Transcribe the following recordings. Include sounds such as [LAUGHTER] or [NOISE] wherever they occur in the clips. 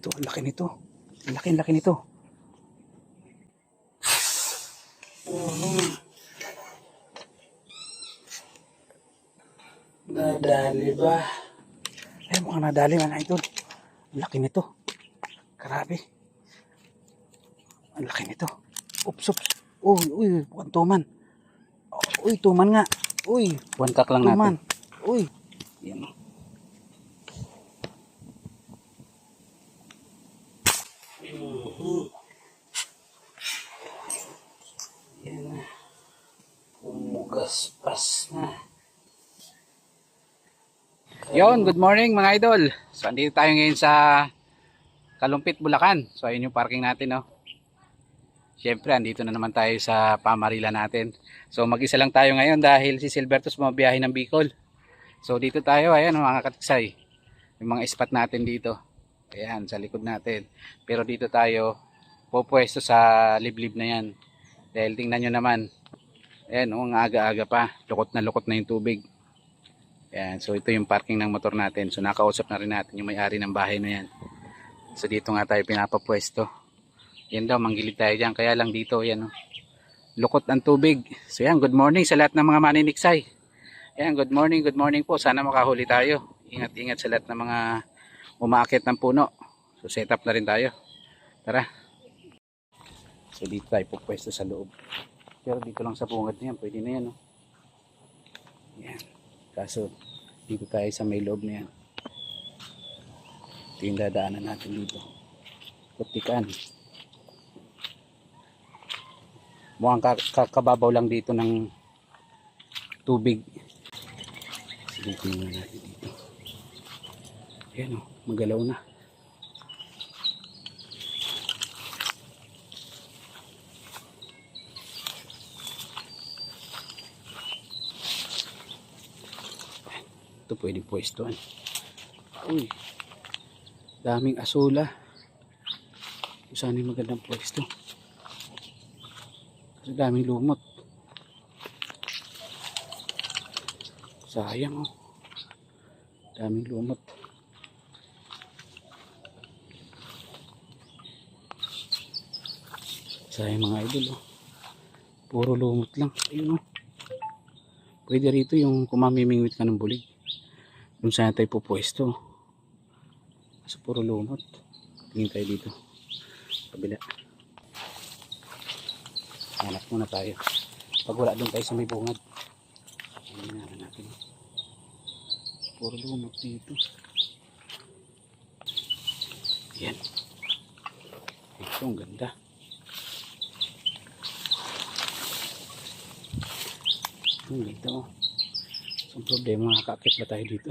Ito, ang laki nito. Ang laki, ang laki nito. Nadali ba? Eh, mukhang nadali mga idol. Ang laki nito. Grabe. Ang laki nito. Ups, ups. Uy, uy, mukhang tuman. Uy, tuman nga. Uy, One cock lang tuman. natin. Uy. Yan. Yan na. Umugas pas na. Yon, good morning mga idol. So andito tayo ngayon sa Kalumpit, Bulacan. So ayun yung parking natin, no. Siyempre, andito na naman tayo sa pamarila natin. So mag-isa lang tayo ngayon dahil si Silbertos bumabiyahe ng Bicol. So dito tayo, ayan mga katiksay. Yung mga spot natin dito. Ayan, sa likod natin. Pero dito tayo, pupwesto sa liblib na yan. Dahil tingnan nyo naman, ayan, oh, ang aga-aga pa. Lukot na lukot na yung tubig. Ayan, so ito yung parking ng motor natin. So nakausap na rin natin yung may-ari ng bahay na yan. So dito nga tayo pinapapwesto. Yan daw, manggilid tayo dyan. Kaya lang dito, yan oh. Lukot ang tubig. So yan, good morning sa lahat ng mga maniniksay. Ayan, good morning, good morning po. Sana makahuli tayo. Ingat-ingat sa lahat ng mga umaakit ng puno. So set up na rin tayo. Tara. So dito tayo pupwesto sa loob. Pero dito lang sa bungad niyan, pwede na yan oh. Yan. Kaso dito tayo sa may loob na yan. Ito yung dadaanan natin dito. Kutikan. Mukhang ka- kakababaw lang dito ng tubig. Sige, tingnan natin dito. Ayan o, magalaw na. Ito pwede pwestuhan. Uy, daming asula. Saan yung magandang pwesto. Kasi daming lumot. Sayang oh. Daming lumot. Sayang mga idol oh. Puro lumot lang. Ayun oh. Pwede rito yung kumamimingwit ka ng bulig. Doon sana tayo pupwesto. Kasi puro lumot. Tingin tayo dito. Kabila. Hanap muna tayo. Pag wala doon tayo sa may bungad. Na natin. Puro lumot dito. Yan. Ito ang ganda. Ang ganda oh. So, problema, kakakit ba tayo dito?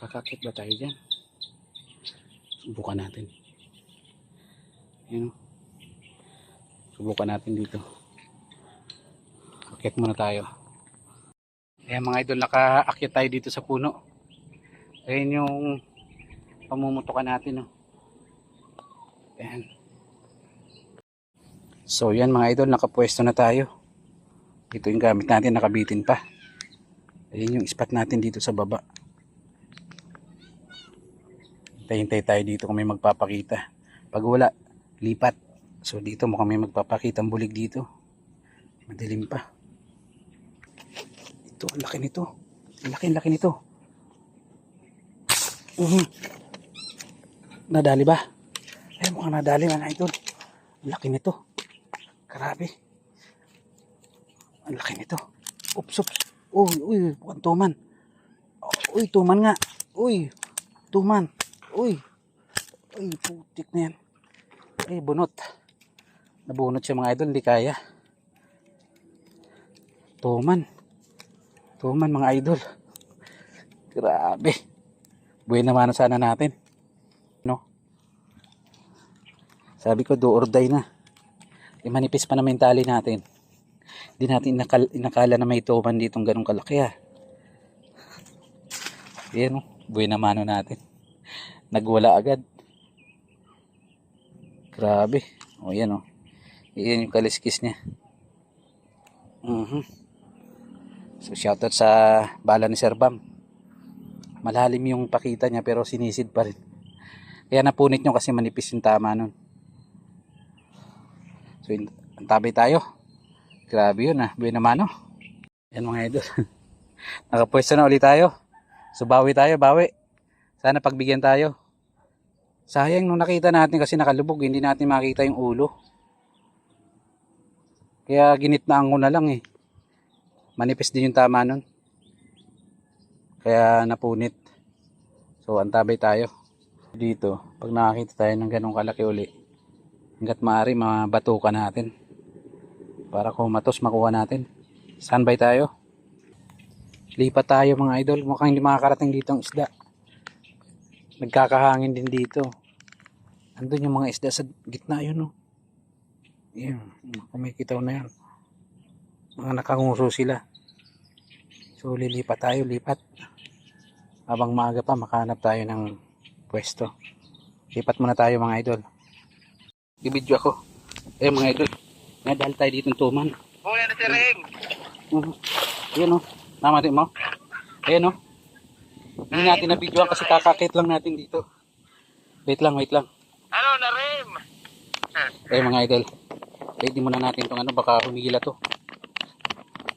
Kakakit ba tayo dyan? Subukan natin. Yan oh. Subukan natin dito. Akit muna tayo. Ayan mga idol, nakaakit tayo dito sa puno. Ayan yung pamumutukan natin. Oh. Ayan. So yan mga idol, nakapwesto na tayo. Ito yung gamit natin, nakabitin pa. Ayan yung spot natin dito sa baba. Hintay-hintay tayo dito kung may magpapakita. Pag wala, lipat. So dito mukhang may magpapakita ang bulig dito. Madilim pa. Ito, ang laki nito. Ang laki, ang laki nito. Mhm. Nadali ba? Eh, mukhang nadali mga idol. Ang laki nito. Grabe. Ang laki nito. Ups, ups. Uy, uy, mukhang tuman. Uy, tuman nga. Uy, tuman. Uy. Uy, putik na yan. Eh, bunot. Nabunot siya mga idol, hindi kaya. Tuman. Tuman mga idol. Grabe. Buhay naman sana natin. No? Sabi ko, do or die na. Eh, manipis pa naman yung tali natin. Hindi natin inakal, inakala na may tuman ditong ganong kalaki ah. Yan o, buhay na mano natin. Nagwala agad. Grabe. O yan o. Yan yung kaliskis niya. Mhm. So shoutout sa bala ni Sir Bam. Malalim yung pakita niya pero sinisid pa rin. Kaya napunit nyo kasi manipis yung tama nun. So, antabay tayo. Grabe yun ah. Buena mano. Yan mga idol. [LAUGHS] Nakapwesto na ulit tayo. So, bawi tayo, bawi. Sana pagbigyan tayo. Sayang nung nakita natin kasi nakalubog, hindi natin makita yung ulo. Kaya ginitnaan ko na lang eh. Manipis din yung tama nun. Kaya napunit. So, antabay tayo. Dito, pag nakakita tayo ng ganong kalaki uli, hanggat maaari, mabatukan natin. Para kumatos, makuha natin. Standby tayo. Lipat tayo mga idol. Mukhang hindi makakarating dito ang isda. Nagkakahangin din dito. Andun yung mga isda sa gitna yun, no? Yan, kumikitaw na yan. Mga nakanguso sila. So, lilipat tayo, lipat. Habang maaga pa, makahanap tayo ng pwesto. Lipat muna tayo mga idol. I-video ako. Eh mga idol, nadal tayo dito ng tuman. Kuya na si Ring. Uh, Ayan o, namatin mo. Ayan o. Hindi natin na-videoan kasi kakakit lang natin dito. Wait lang, wait lang. Ano na Rim? Eh mga idol, ready muna natin itong ano, baka humigila to.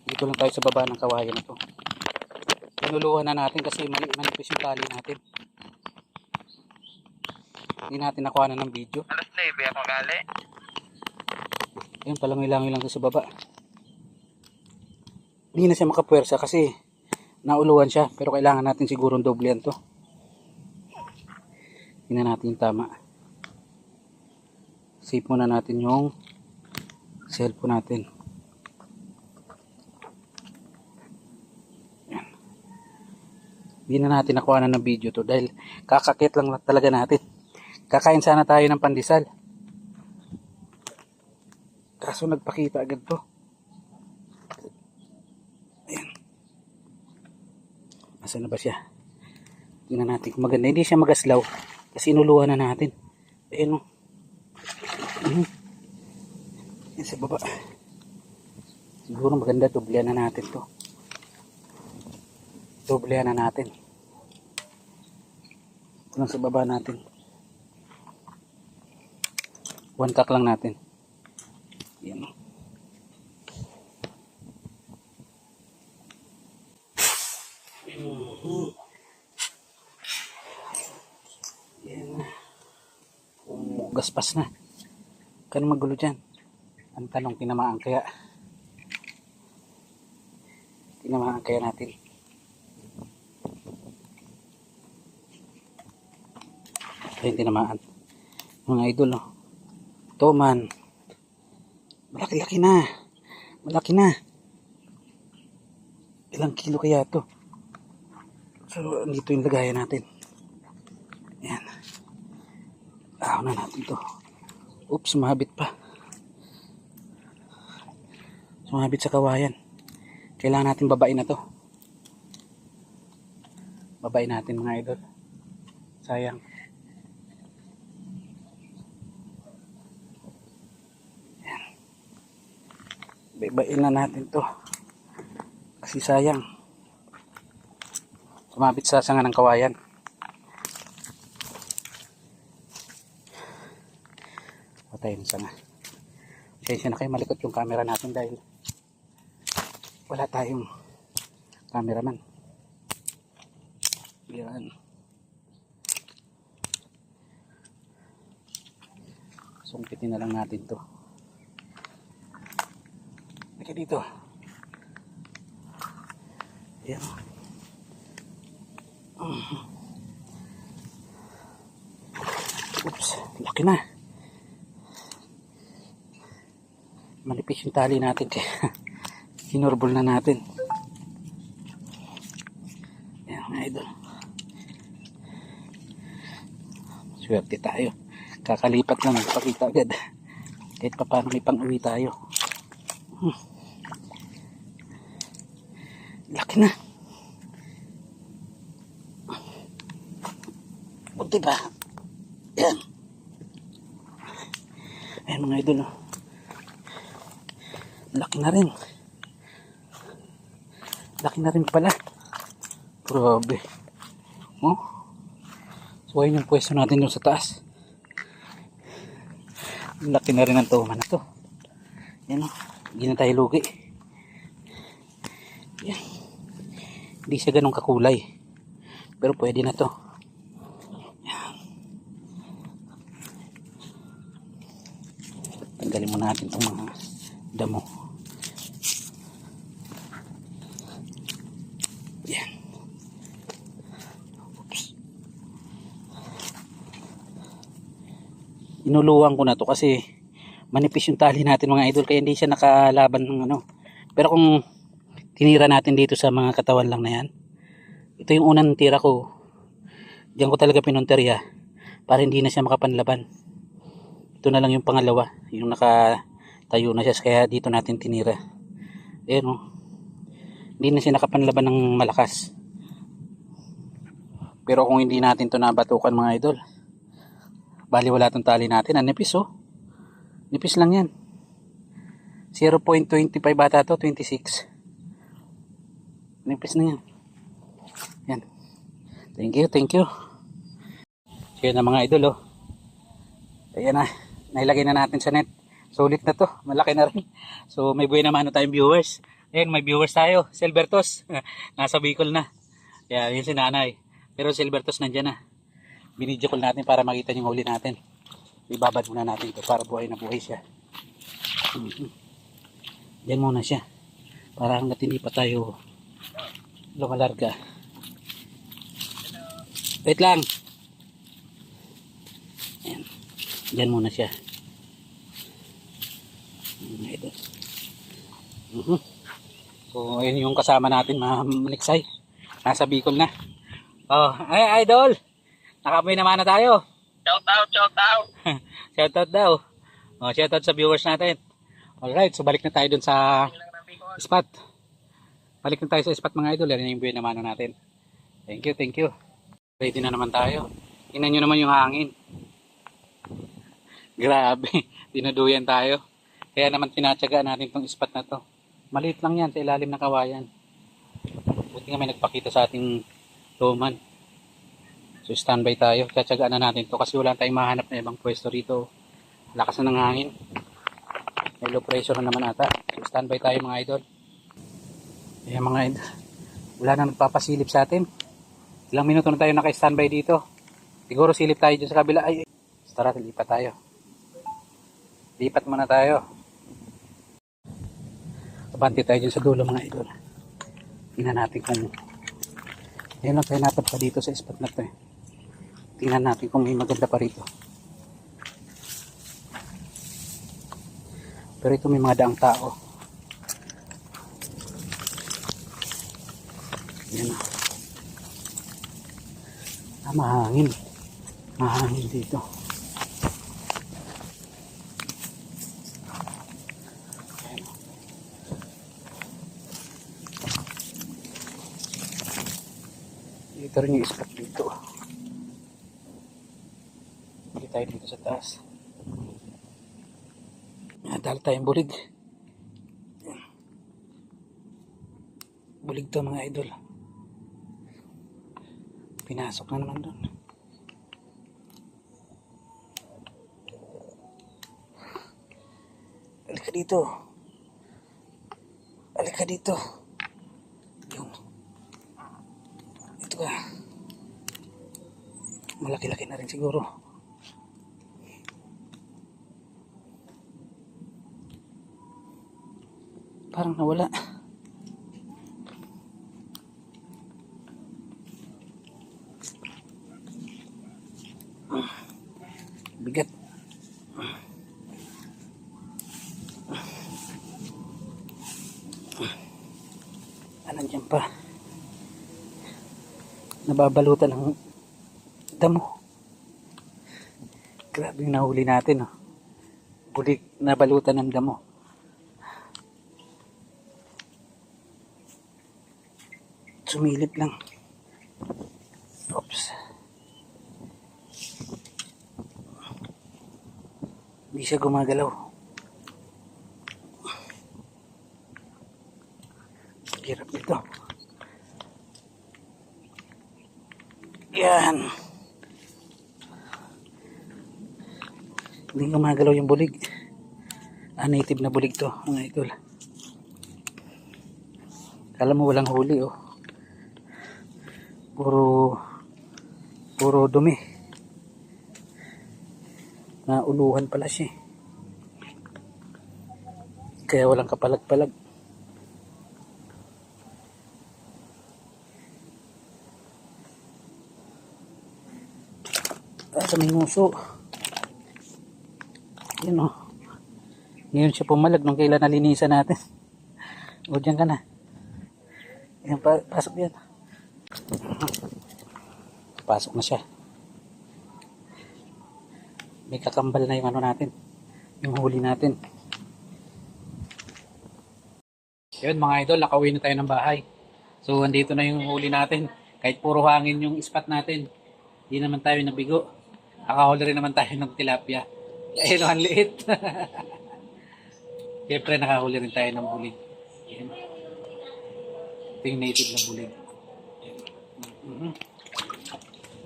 Dito lang tayo sa baba ng kawayan na to. Pinuluhan na natin kasi mali manipis yung tali natin. Hindi natin nakuha na ng video. Alas 9 ako gali. Ayun, palangoy-langoy lang sa baba. Hindi na siya makapwersa kasi nauluhan siya. Pero kailangan natin siguro doble yan to. Tingnan natin yung tama. Save muna natin yung cellphone natin. Yan. Hindi na natin nakuha na ng video to dahil kakakit lang talaga natin. Kakain sana tayo ng pandesal. Kaso nagpakita agad to. Ayan. Nasaan na ba siya? Tingnan natin kung maganda. Hindi siya magaslaw. Kasi inuluhan na natin. Ayan o. Mhm. Yan sa baba. Siguro maganda. Doblihan na natin to. Doblihan na natin. Ito lang sa baba natin. One tack lang natin. Oh, gaspas na. Kan magulo dyan. Ang tanong, tinamaan kaya. Tinamaan kaya natin. Ayun, tinamaan. Mga idol, no? Ito man. Malaki-laki na. Malaki na. Ilang kilo kaya to? So, dito yung lagayan natin. Ayan. Ahaw na natin to. Oops, sumabit pa. Sumabit sa kawayan. Kailangan natin babain na to. Babain natin mga idol. Sayang. Baibain na natin to. Kasi sayang. Sumabit sa sanga ng kawayan. Patay ng sanga. Pasensya na kayo malikot yung camera natin dahil wala tayong cameraman. Yan. Sungkitin na lang natin to. Halika dito. Ayan. Oops, laki na. Manipis yung tali natin [LAUGHS] kaya hinurbol na natin. Ayan mga idol. Swerte tayo. Kakalipat lang, nagpakita agad. Kahit pa paano may pang uwi tayo. Laki na. O diba? Yan. Ayan mga idol. oh. Laki na rin. Laki na rin pala. Grabe. Oh. So ayun yung pwesto natin yung sa taas. Ang Laki na rin ng toma na to. Yan o. Hindi na tayo lugi. Yan. Hindi siya ganun kakulay. Pero pwede na to. Yan. Tanggalin muna natin itong mga damo. Yan. Oops. Inuluwang ko na to kasi manipis yung tali natin mga idol kaya hindi siya nakalaban ng ano. Pero kung tinira natin dito sa mga katawan lang na yan, ito yung unang tira ko. Diyan ko talaga pinunterya para hindi na siya makapanlaban. Ito na lang yung pangalawa, yung nakatayo na siya kaya dito natin tinira. Ayan o. Hindi na siya nakapanlaban ng malakas. Pero kung hindi natin to nabatukan mga idol, bali wala tong tali natin. Ang nipis oh. Nipis lang yan. 0.25 bata to, 26. Nipis na yan. Yan. Thank you, thank you. So yun na mga idol oh. Ayan na. Nailagay na natin sa net. Sulit na to. Malaki na rin. So may buhay naman ano tayong viewers. Ayan, may viewers tayo. Silvertos. [LAUGHS] Nasa Bicol na. Kaya yun si nanay. Pero Silvertos nandyan na. Binidyo call natin para makita yung huli natin. Ibabad muna natin ito para buhay na buhay siya. Mhm. Yan muna siya. Para hanggat hindi pa tayo lumalarga. Wait lang. Ayan. Diyan muna siya. Ayan, ito. Mhm. So, ayun yung kasama natin, mga maliksay. Nasa Bicol na. Oh, ay, idol! Nakapoy naman na tayo. Shout out, shout out. [LAUGHS] Shoutout daw. Oh, shoutout sa viewers natin. Alright, so balik na tayo dun sa spot. Balik na tayo sa spot mga idol. Yan yung buhay naman natin. Thank you, thank you. Ready na naman tayo. Tingnan nyo naman yung hangin. [LAUGHS] Grabe. [LAUGHS] Dinuduyan tayo. Kaya naman tinatsaga natin tong spot na to. Maliit lang yan sa ilalim ng kawayan. Buti nga may nagpakita sa ating tuman. So standby tayo. Tsatsagaan na natin to kasi wala tayong mahanap na ibang pwesto rito. Lakas na ng hangin. May low pressure na naman ata. So standby tayo mga idol. Ayan mga idol. Wala na nagpapasilip sa atin. Ilang minuto na tayo naka-standby dito. Siguro silip tayo dyan sa kabila. Ay. Tara, lipat tayo. Lipat muna tayo. Abante tayo dyan sa dulo mga idol. Tingnan natin kung Ayun lang tayo napadpa dito sa spot na to eh. Tingnan natin kung may maganda pa rito. Pero ito may mga daang tao. Yan ah. Ah, mahangin. Mahangin dito. Dito rin yung spot dito. Hindi tayo dito sa taas. Nadal tayong bulig. Bulig to mga idol. Pinasok na naman doon. Halika dito. Halika dito. Yung. Ito ka. Malaki-laki na rin siguro. Parang nawala. Bigat. Ah, nandiyan pa. Nababalutan ng damo. Grabe yung nahuli natin, oh. Bulig na balutan ng damo. Sumilip lang. Oops. Hindi siya gumagalaw. Hirap ito. Yan. Hindi gumagalaw yung bulig. Ah, native na bulig to, mga idol. Kala mo walang huli, oh. Puro, puro dumi. Nauluhan pala siya. Eh. Kaya walang kapalag-palag. Sa may nguso. Yun oh. Ngayon siya pumalag nung kailan nalinisan natin. [LAUGHS] O dyan ka na. Yan, pa pasok yan. Pasok na siya. May kakambal na yung ano natin. Yung huli natin. Yun mga idol, nakauwi na tayo ng bahay. So, andito na yung huli natin. Kahit puro hangin yung spot natin. Hindi naman tayo nabigo. Nakahuli rin naman tayo ng tilapia. Ayun, ang liit. [LAUGHS] Siyempre, nakahuli rin tayo ng bulig. Yan. Ito yung native na bulig. Mhm.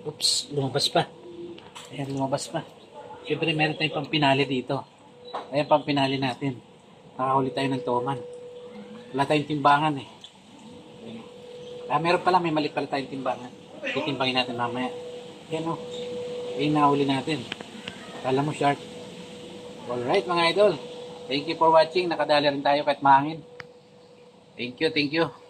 Oops, lumabas pa. Ayan, lumabas pa. Siyempre, meron tayong pampinali dito. Ayan, pampinali natin. Nakahuli tayo ng toman. Wala tayong timbangan eh. Ah, meron pala, may mali pala tayong timbangan. Titimbangin natin mamaya. Yan o. Yung nahuli natin. Kala mo shark. Alright mga idol. Thank you for watching. Nakadali rin tayo kahit mahangin. Thank you, thank you.